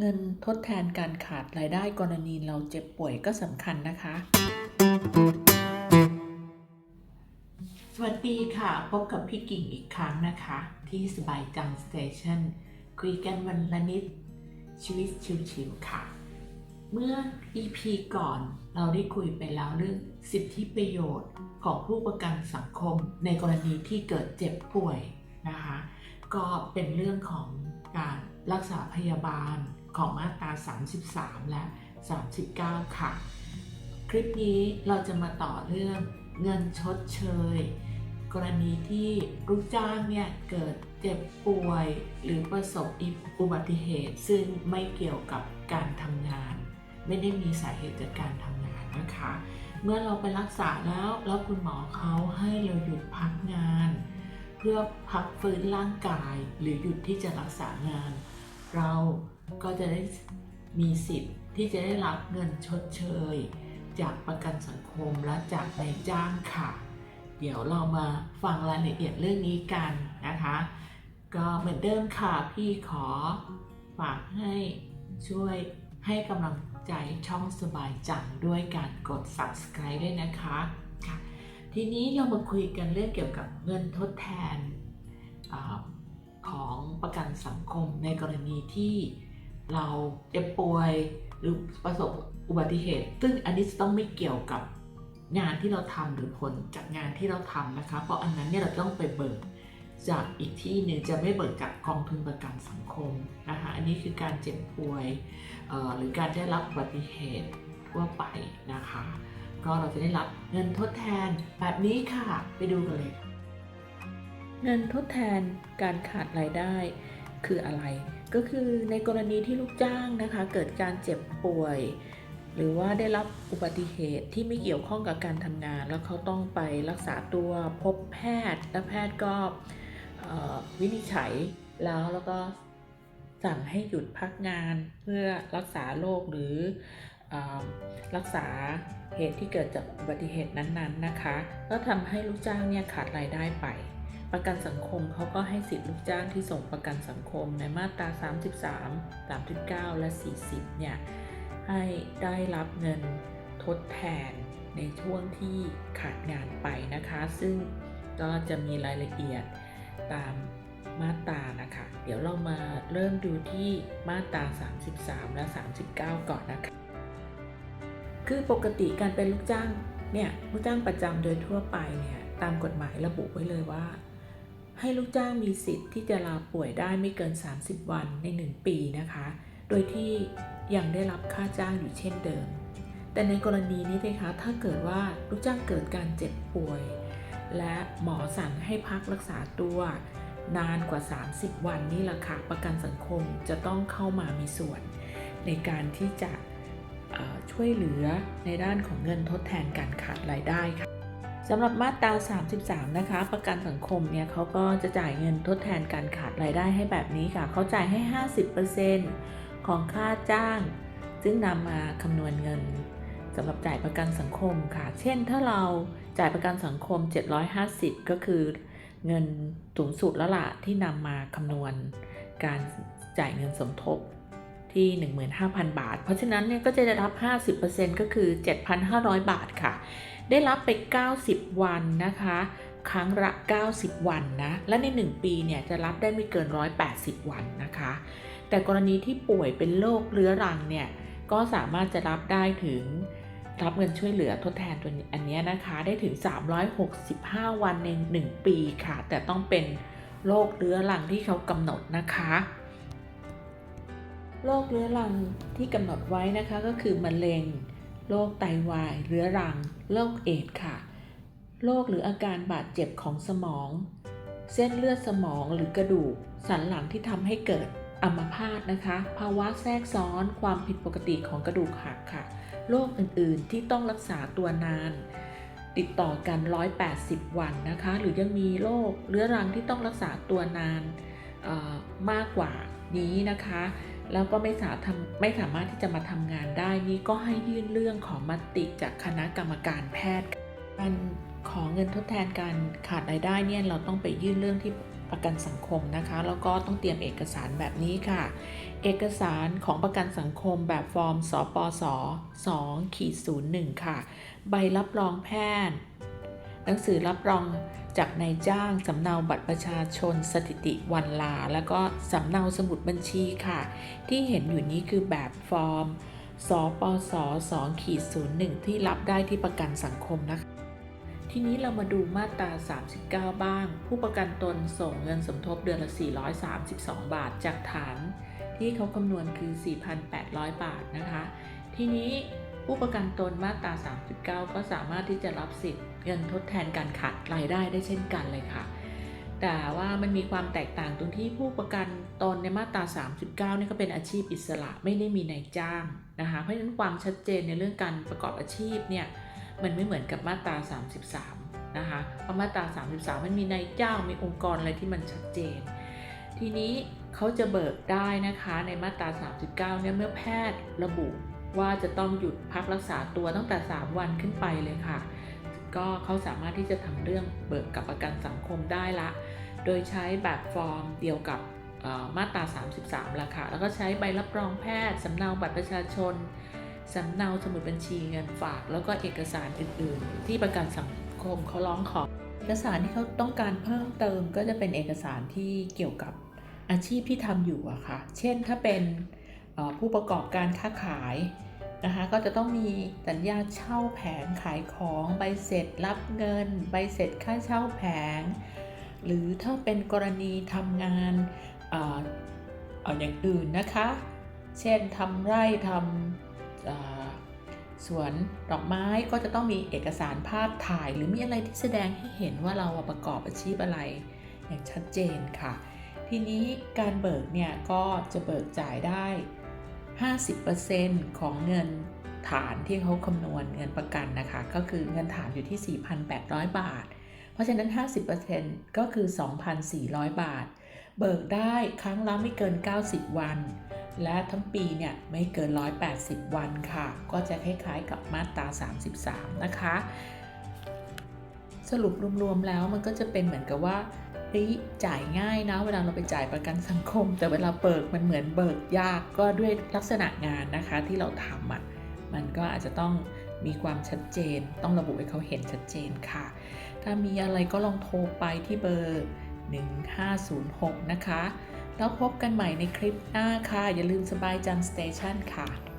เงินทดแทนการขาดรายได้กรณีเราเจ็บป่วยก็สำคัญนะคะ สวัสดีค่ะ พบกับพี่กิ่งอีกครั้งนะคะ ที่สบายจังสเตชันคุยกันวันละนิดชีวิตชิวๆค่ะ เมื่อ EP ก่อนเราได้คุยไปแล้วเรื่องสิทธิประโยชน์ของผู้ประกันสังคมในกรณีที่เกิดเจ็บป่วยนะคะ ก็เป็นเรื่องของการ รักษาพยาบาลของมาตรา 33 และ 39 ค่ะ คลิปนี้เราจะมาต่อเรื่องเงินชดเชย กรณีที่ลูกจ้างเนี่ยเกิดเจ็บป่วยหรือประสบอุบัติเหตุ ซึ่งไม่เกี่ยวกับการทำงาน ไม่ได้มีสาเหตุจากการทำงานนะคะ เมื่อเราไปรักษาแล้วแล้วคุณหมอเขาให้เราหยุดพักงาน พื่อพักฟื้นร่างกายหรือหยุดที่จะรักษางาน เราก็จะได้มีสิทธิ์ที่จะได้รับเงินชดเชย จากประกันสังคมและจากนายจ้างค่ะ เดี๋ยวเรามาฟังรายละเอียดเรื่องนี้กันนะคะ ก็เหมือนเดิมค่ะพี่ขอฝากให้ช่วยให้กำลังใจช่องสบายจังด้วยการกด subscribe ด้วยนะคะค่ะ ทีนี้เรามาคุยกันเรื่องเกี่ยวกับเงินทดแทนอของประกันสังคมในกรณีที่เราเจ็บป่วยหรือประสบอุบัติเหตุ ซึ่งอันนี้จะต้องไม่เกี่ยวกับงานที่เราทำหรือผลจากงานที่เราทำนะคะ เพราะอันนั้นเนี่ยเราต้องไปเบิกจากอีกที่หนึ่งจะไม่เบิกจากกองทุนประกันสังคมนะคะอันนี้คือการเจ็บป่วยหรือการได้รับอุบัติเหตุทั่วไปนะคะ ก็เราจะได้รับเงินทดแทนแบบนี้ค่ะ ไปดูกันเลย เงินทดแทนการขาดรายได้คืออะไร ก็คือในกรณีที่ลูกจ้างนะคะ เกิดการเจ็บป่วย หรือว่าได้รับอุบัติเหตุที่ไม่เกี่ยวข้องกับการทำงาน แล้วเขาต้องไปรักษาตัวพบแพทย์ และแพทย์ก็วินิจฉัยแล้วแล้วก็สั่งให้หยุดพักงานเพื่อรักษาโรคหรือ รักษาเหตุที่เกิดจากอุบัติเหตุนั้นๆนะคะ ก็ทำให้ลูกจ้างเนี่ยขาดรายได้ไป ประกันสังคมเขาก็ให้สิทธิลูกจ้างที่ส่งประกันสังคมในมาตรา 33 39 และ 40 เนี่ย ให้ได้รับเงินทดแทนในช่วงที่ขาดงานไปนะคะ ซึ่งก็จะมีรายละเอียดตามมาตรานะคะ เดี๋ยวเรามาเริ่มดูที่มาตรา 33 และ 39 ก่อนนะคะ คือปกติการเป็นลูกจ้างเนี่ยลูกจ้างประจำโดยทั่วไปเนี่ยตามกฎหมายระบุไว้เลยว่า ให้ลูกจ้างมีสิทธิ์ที่จะลาป่วยได้ไม่เกิน 30 วันใน 1 ปีนะคะ โดยที่ยังได้รับค่าจ้างอยู่เช่นเดิม แต่ในกรณีนี้นะคะถ้าเกิดว่าลูกจ้างเกิดการเจ็บป่วย และหมอสั่งให้พักรักษาตัวนานกว่า 30 วันนี่แหละค่ะประกันสังคมจะต้องเข้ามามีส่วนในการที่จะ ช่วยเหลือในด้านของเงินทดแทนการขาดรายได้ค่ะสำหรับมาตรา 33 นะคะ ประกันสังคมเนี่ยเขาก็จะจ่ายเงินทดแทนการขาดรายได้ให้แบบนี้ค่ะ เขาจ่ายให้ 50%ของค่าจ้าง ซึ่งนำมาคำนวณเงินสำหรับจ่ายประกันสังคมค่ะ เช่น ถ้าเราจ่ายประกันสังคม 750 ก็คือเงินสูงสุดแล้วล่ะที่นำมาคำนวณการจ่ายเงินสมทบ ที่ 15,000 บาท เพราะฉะนั้นเนี่ยก็จะได้รับ 50%ก็คือ 7,500 บาทค่ะ ได้รับไป 90 วันนะคะ ครั้งละ 90 วันนะ และใน 1 ปีเนี่ยจะรับได้ไม่เกิน 180 วันนะคะ แต่กรณีที่ป่วยเป็นโรคเรื้อรังเนี่ยก็สามารถจะรับได้ถึงรับเงินช่วยเหลือทดแทนตัวอันนี้นะคะได้ถึง 365 วันใน 1 ปีค่ะ แต่ต้องเป็นโรคเรื้อรังที่เขากำหนดนะคะ โรคเรื้อรังที่กำหนดไว้นะคะก็คือมะเร็ง โรคไตวาย เรื้อรัง โรคเอดค่ะ โรคหรืออาการบาดเจ็บของสมอง เส้นเลือดสมองหรือกระดูก สันหลังที่ทำให้เกิดอัมพาตนะคะ ภาวะแทรกซ้อน ความผิดปกติของกระดูกหักค่ะ โรคอื่นๆที่ต้องรักษาตัวนาน ติดต่อกัน 180 วันนะคะ หรือยังมีโรคเรื้อรังที่ต้องรักษาตัวนานมากกว่านี้นะคะ แล้วก็ไม่สาทำไม่สามารถที่จะมาทำงานได้นี่ก็ให้ยื่นเรื่องของมติจากคณะกรรมการแพทย์การขอเงินทดแทนการขาดรายได้เนี่ยเราต้องไปยื่นเรื่องที่ประกันสังคมนะคะ แล้วก็ต้องเตรียมเอกสารแบบนี้ค่ะ เอกสารของประกันสังคมแบบฟอร์มสปส2ขีด01 ค่ะ ใบรับรองแพทย์ หนังสือรับรองจากนายจ้างสำเนาบัตรประชาชนสถิติวันลา แล้วก็สำเนาสมุดบัญชีค่ะ ที่เห็นอยู่นี้คือแบบฟอร์มสปส2ขีด01 ที่รับได้ที่ประกันสังคมนะคะ ทีนี้เรามาดูมาตรา 39 บ้าง ผู้ประกันตนส่งเงินสมทบเดือนละ 432 บาทจากฐาน ที่เขาคำนวณคือ 4,800 บาทนะคะ ทีนี้ ผู้ประกันตนมาตรา 39 ก็สามารถที่จะรับสิทธิ์เงินทดแทนการขาดรายได้ได้เช่นกันเลยค่ะ แต่ว่ามันมีความแตกต่างตรงที่ผู้ประกันตนในมาตรา 39เนี่ก็เป็นอาชีพอิสระไม่ได้มีนายจ้างนะคะ เพราะฉะนั้นความชัดเจนในเรื่องการประกอบอาชีพเนี่ยมันไม่เหมือนกับมาตรา 33 นะคะ เพราะมาตรา 33 มันมีนายจ้างมีองค์กรอะไรที่มันชัดเจน ทีนี้เขาจะเบิกได้นะคะในมาตรา 39 เนี่ยเมื่อแพทย์ระบุ ว่าจะต้องหยุดพักรักษาตัวตั้งแต่ 3 วันขึ้นไปเลยค่ะ ก็เขาสามารถที่จะทำเรื่องเบิกกับประกันสังคมได้ละ โดยใช้แบบฟอร์มเดียวกับมาตรา 33ละค่ะ แล้วก็ใช้ใบรับรองแพทย์สำเนาบัตรประชาชนสำเนาสมุดบัญชีเงินฝาก แล้วก็เอกสารอื่น ๆ ที่ประกันสังคมเขาร้องขอ เอกสารที่เขาต้องการเพิ่มเติมก็จะเป็นเอกสารที่เกี่ยวกับอาชีพที่ทำอยู่อะค่ะ เช่นถ้าเป็นผู้ประกอบการค้าขาย นะคะก็จะต้องมีสัญญาเช่าแผงขายของใบเสร็จรับเงิน ใบเสร็จค่าเช่าแผง หรือถ้าเป็นกรณีทำงานเอ่อเอ่ออย่างอื่นนะคะ เช่นทำไร่ทำสวนดอกไม้ก็จะต้องมีเอกสารภาพถ่าย หรือมีอะไรที่แสดงให้เห็นว่าเราประกอบอาชีพอะไรอย่างชัดเจนค่ะ ทีนี้การเบิกเนี่ยก็จะเบิกจ่ายได้ 50%ของเงินฐานที่เขาคำนวณเงินประกันนะคะ ก็คือเงินฐานอยู่ที่ 4,800 บาท เพราะฉะนั้น 50%ก็คือ 2,400 บาท เบิกได้ครั้งละไม่เกิน 90 วัน และทั้งปีเนี่ยไม่เกิน 180 วันค่ะ ก็จะคล้ายๆกับมาตรา 33 นะคะ สรุปรวมๆแล้วมันก็จะเป็นเหมือนกับว่า ฮ้ยจ่ายง่ายนะ เวลาเราไปจ่ายประกันสังคม แต่เวลาเบิกมันเหมือนเบิกยากก็ด้วยลักษณะงานนะคะที่เราทำอะมันก็อาจจะต้องมีความชัดเจน ต้องระบุให้เขาเห็นชัดเจนค่ะ ถ้ามีอะไรก็ลองโทรไปที่เบอร์ 1506 นะคะ แล้วพบกันใหม่ในคลิปหน้าค่ะ อย่าลืมสบายจังสเตชันค่ะ